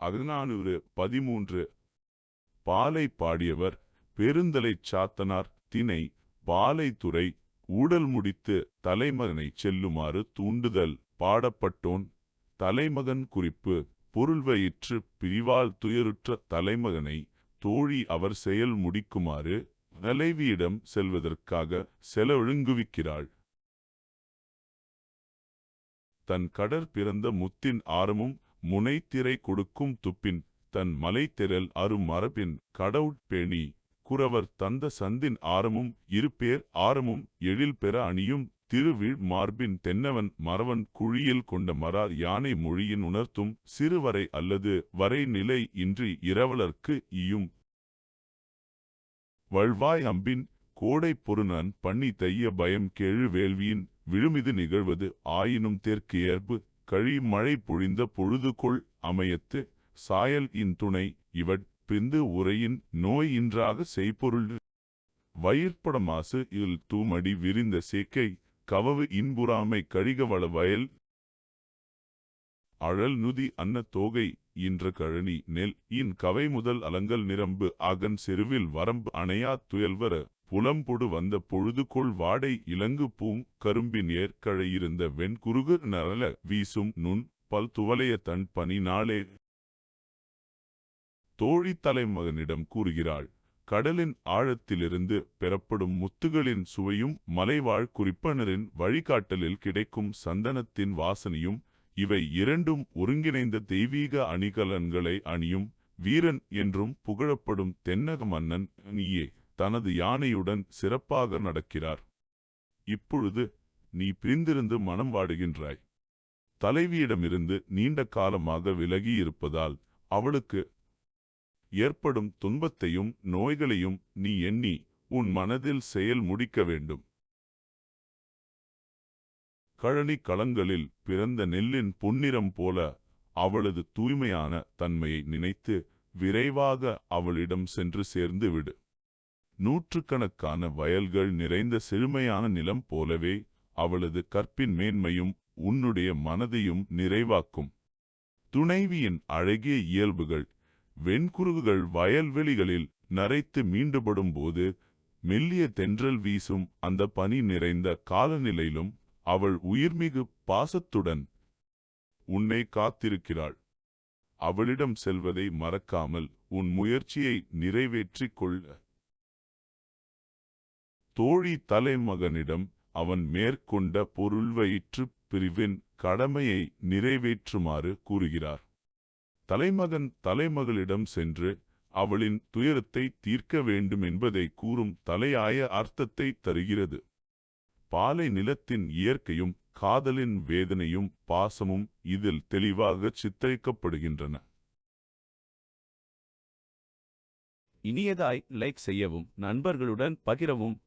அகநானூறு பதிமூன்று. பாலை பாடியவர் பெருந்தலைச் சாத்தனார் திணை பாலைத்துறை ஊடல் முடித்து தலைமகனைச் செல்லுமாறு தூண்டுதல் பாடப்பட்டோன். தலைமகன் குறிப்பு பொருள்வயிற்று பிரிவால் துயருற்ற தலைமகனை தோழி அவர் செயல் முடிக்குமாறு தலைவியிடம் செல்வதற்காக செலவொழுங்குவிக்கிறாள். தன் கடற் பிறந்த முத்தின் ஆரமும் முனைத்திரை கொடுக்கும் துப்பின் தன் மலைத்திரல் அரும் மரபின் கடவுட்பேணி குறவர் தந்த சந்தின் ஆரமும் இருபேர் ஆரமும் எழில் பெற அணியும் திருவிழ் மார்பின் தென்னவன் மறவன் குழியில் கொண்ட மரார் யானை மொழியின் உணர்த்தும் சிறுவரை அல்லது வரை நிலை இன்றி இரவலர்க்கு ஈயும். வழ்வாய் அம்பின் கோடை பொருநன் பண்ணி தைய பயம் கேழு வேள்வியின் விழுமிது நிகழ்வது ஆயினும் தெற்கு ஏற்பு கழி மழை பொழிந்த பொழுதுகொள் அமையத்து சாயல் இன் துணை இவட் பிந்து உரையின் நோய் இன்றாக செய்பொருள். வயிற்படமாசு இல் தூமடி விரிந்த சேக்கை கவவு இன்புறாமை கழிகவள வயல். அழல் நுதி அன்ன தோகை இன்ற கழனி நெல் இன் கவை முதல் அலங்கல் நிரம்பு அகன் செருவில் வரம்பு அணையா துயல்வர. புலம்பொடு வந்த பொழுதுகொள் வாடை இலங்கு பூங் கரும்பின் ஏற்கழையிருந்த வெண்குருகு நரல வீசும் நுண் பல் துவலைய தன் பனி நாளே தோழி தலைமகனிடம் கூறுகிறாள் கடலின் ஆழத்திலிருந்து பெறப்படும் முத்துகளின் சுவையும் மலைவாழ் குறிப்பனரின் வழிகாட்டலில் கிடைக்கும் சந்தனத்தின் வாசனையும் இவை இரண்டும் ஒருங்கிணைந்த தெய்வீக அணிகலன்களை அணியும் வீரன் என்றும் புகழப்படும் தென்னக மன்னன் நீயே தனது யானையுடன் சிறப்பாக நடக்கிறார். இப்பொழுது நீ பிரிந்திருந்து மனம் வாடுகின்றாய். தலைவியிடமிருந்து நீண்ட காலமாக விலகியிருப்பதால் அவளுக்கு ஏற்படும் துன்பத்தையும் நோய்களையும் நீ எண்ணி உன் மனதில் செயல் முடிக்க வேண்டும். கழனி களங்களில் பிறந்த நெல்லின் பொன்னிறம் போல அவளது தூய்மையான தன்மையை நினைத்து விரைவாக அவளிடம் சென்று சேர்ந்து விடு. நூற்றுக்கணக்கான வயல்கள் நிறைந்த செழுமையான நிலம் போலவே அவளது கற்பின் மேன்மையும் உன்னுடைய மனதையும் நிறைவாக்கும். துணைவியின் அழகிய இயல்புகள் வெண்குருகுகள் வயல்வெளிகளில் நரைத்து மீண்டுபடும்போது மெல்லிய தென்றல் வீசும் அந்த பனி நிறைந்த காலநிலையிலும் அவள் உயிர்மிகு பாசத்துடன் உன்னை காத்திருக்கிறாள். அவளிடம் செல்வதை மறக்காமல் உன் முயற்சியை நிறைவேற்றிக் கொள்ள தோழி தலைமகனிடம் அவன் மேற்கொண்ட பொருள்வயிற்றுப் பிரிவின் கடமையை நிறைவேற்றுமாறு கூறுகிறார். தலைமகன் தலைமகளிடம் சென்று அவளின் துயரத்தை தீர்க்க வேண்டும் என்பதை கூறும் தலையாய அர்த்தத்தை தருகிறது. பாலை நிலத்தின் இயற்கையும் காதலின் வேதனையும் பாசமும் இதில் தெளிவாகச் சித்தரிக்கப்படுகின்றன. இனியதாய் லைக் செய்யவும் நண்பர்களுடன் பகிரவும்